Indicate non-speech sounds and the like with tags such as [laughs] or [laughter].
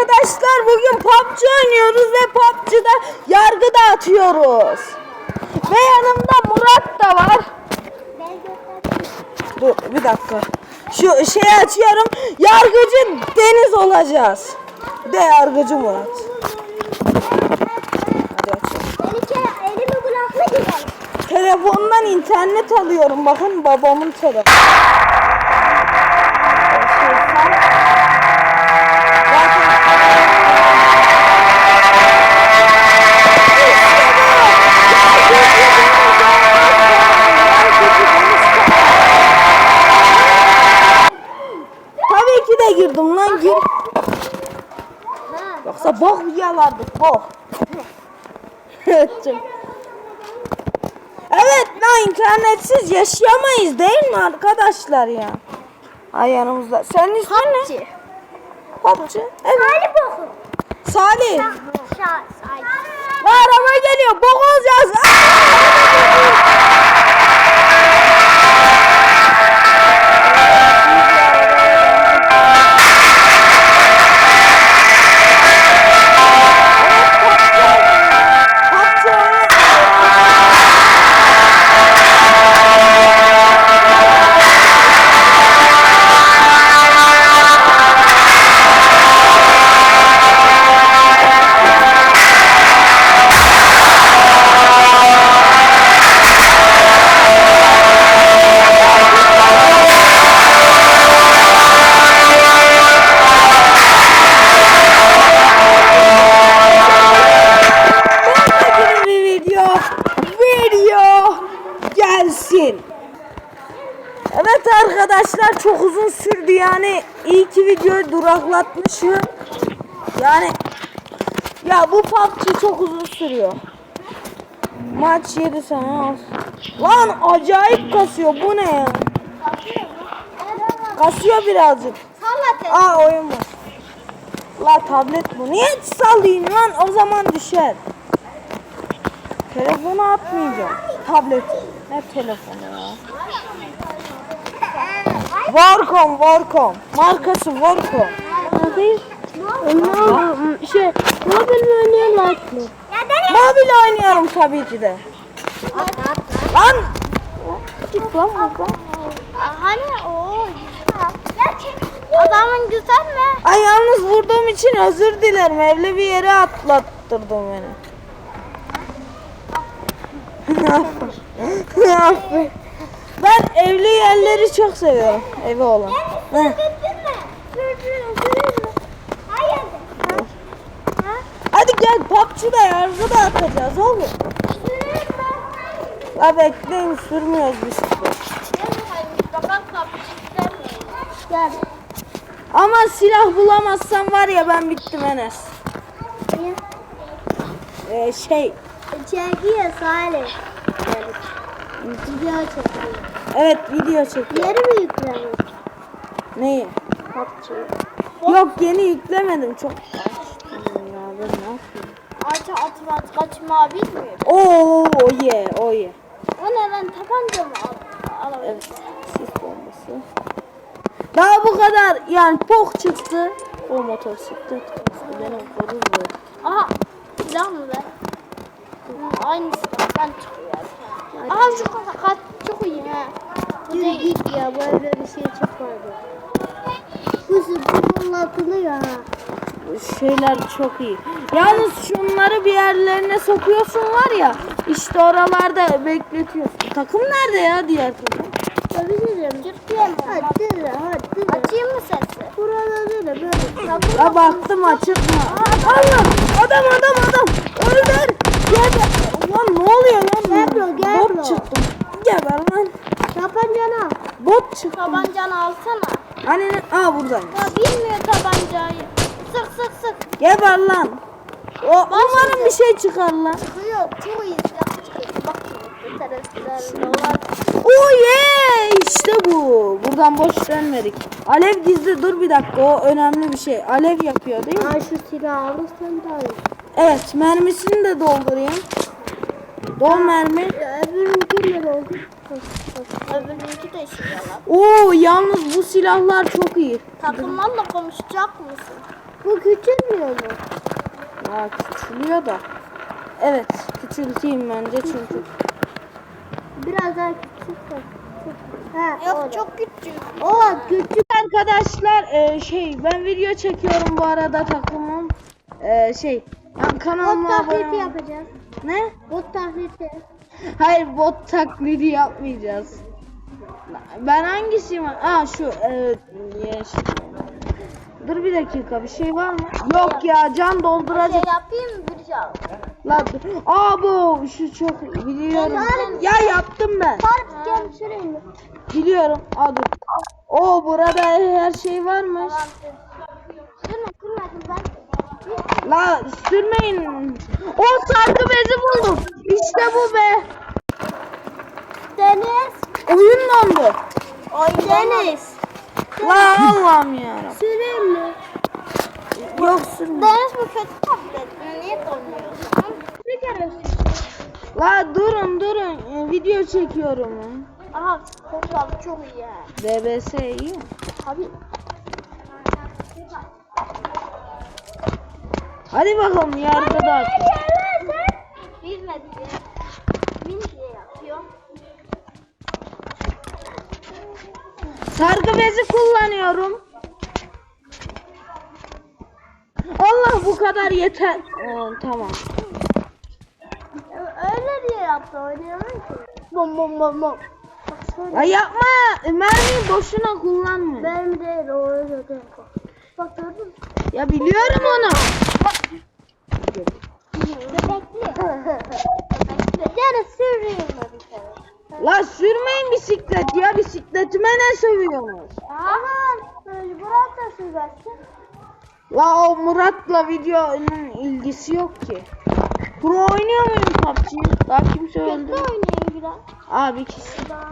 arkadaşlar bugün PUBG oynuyoruz ve PUBG'da yargı dağıtıyoruz. Ve yanımda Murat da var. Dur bir dakika. Şu şeyi açıyorum. Yargıcı Deniz olacağız. De yargıcı Murat. Telefondan internet alıyorum. Bakın babamın telefonu. Lan gir. Yoksa bok yalardık bok. Evet lan internetsiz yaşayamayız değil mi arkadaşlar ya? Ay yanımızda. Senin ismin ne? PUBG. Evet. Hadi bakın. Salih. Say. Ve araba geliyor. Bok olacağız. Bugün yani iyi ki videoyu duraklatmışım. Yani ya bu PUBG çok uzun sürüyor. Maç 7 sene olsun. Lan acayip kasıyor bu ne ya? Kasıyor birazcık. Salla Aa oyun var. La tablet bu. Niye sallayayım lan? O zaman düşer. Telefonu atmayacağım. Tablet. Ne telefonu ya? Warcom, Warcom. Markası Warcom. Şey, mobil mi oynuyor like mı? Mobil oynuyorum tabii ki de. Lan! Git lan buradan. Hani o Adamın güzel mi? Ay yalnız vurduğum için özür dilerim. Evli bir yere atlattırdın beni. [laughs] Aferin. Ben evli yerleri çok seviyorum. Evi olan. Ha? Hadi gel PUBG'da yargı da atacağız oğlum. La bekleyin sürmüyoruz biz. Gel. Ama silah bulamazsam var ya ben bittim Enes. Ee, şey Çekiyor Salih. Video çekiyor. evet video çekiyor. Yeri mi yüklemiş? Neyi? PUBG. Yok yeni yüklemedim çok. Aç atma kaçma bilmiyor. Oo o ye o ye. O ne lan tabanca mı al? Alabilir. Evet sis bombası. Daha bu kadar yani pok çıktı. O motosiklet kastı benim korur böyle. Aha silah mı be? Aynı silahtan çıkıyor. Aha şu kat çok iyi ha. Yürü git ya böyle bir şey çıkmadı. Bu sıfırın atılıyor ha. Bu şeyler çok iyi. Yalnız şunları bir yerlerine sokuyorsun var ya işte oralarda bekletiyorsun. Takım nerede ya diğer takım? Yapabilirim. Türkiye mi? Hadi la hadi. Açayım mı sesi? Buralarda da böyle. Ya baktım açık mı? Allah adam adam adam öldür. Geber. Lan ne oluyor lan? Gebro, gebro. Bot çıktım. Geber lan. Tabancana. Bot çıktı. Tabancanı alsana. Hani? Aa buradayım. Ya bilmiyor tabancayı. Sık sık sık. Geber lan. O, umarım bir şey çıkar lan. Çıkıyor. İyi silah çıkıyor. Bak. Oh yeah! İşte bu. Buradan boş dönmedik. Alev gizli dur bir dakika o önemli bir şey. Alev yapıyor değil mi? Aa şu silahı alırsan da. Evet mermisini de doldurayım. Dol mermi. Ya öbürünki ne oldu? Öbürünki de şey yalan. Oo yalnız bu silahlar çok iyi. Takımlarla konuşacak mısın? Bu küçülmüyor mu? Ya küçülüyor da. Evet küçülteyim bence çünkü. Biraz daha küçük. de. Ha, Yok orada. çok küçük. O küçük. Arkadaşlar e, şey ben video çekiyorum bu arada takımım. E, şey yani kanalıma abone yapacağız. Ne? Bot taklidi. Hayır bot taklidi yapmayacağız. Ben hangisiyim? Aa şu e, yeşil. Dur bir dakika bir şey var mı? Yok ya can Şey dolduracak. yapayım mı bir şey al. La aa bu şu çok biliyorum. Ya yaptım ben. Tarık gel mi? Biliyorum. Aa dur. Oo burada her şey varmış. Sürme sürmedim ben. La sürmeyin. O sargı bezi buldum. İşte bu be. Deniz. Oyun dondu. Oy Deniz. La Allah'ım yarabbim. Süreyim mi? Yok sürme. Deniz bu kötü tablet. Niye donuyorsun? Bir kere La durun durun. Ee, Video çekiyorum. Aha kontrol çok iyi ya. DBS iyi. Abi. Hadi bakalım yargı da. Bilmedi ya. Bin diye yapıyor. Sargı bezi kullanıyorum. Allah bu kadar yeter. Ee, tamam. Öyle diye yaptı oynayamam ki. Bom bom bom bom. Ya yapma. Mermiyi boşuna kullanma. Benim değil o öyle değil. Bak gördün mü? Ya biliyorum onu. Bisiklet ya bisikletime ne sövüyorsunuz? Aman. Burak da sürersin. La o Murat'la videonun ilgisi yok ki. Pro oynuyor muyum PUBG'yi? Daha kimse öldü. oynayayım biraz. Abi. Daha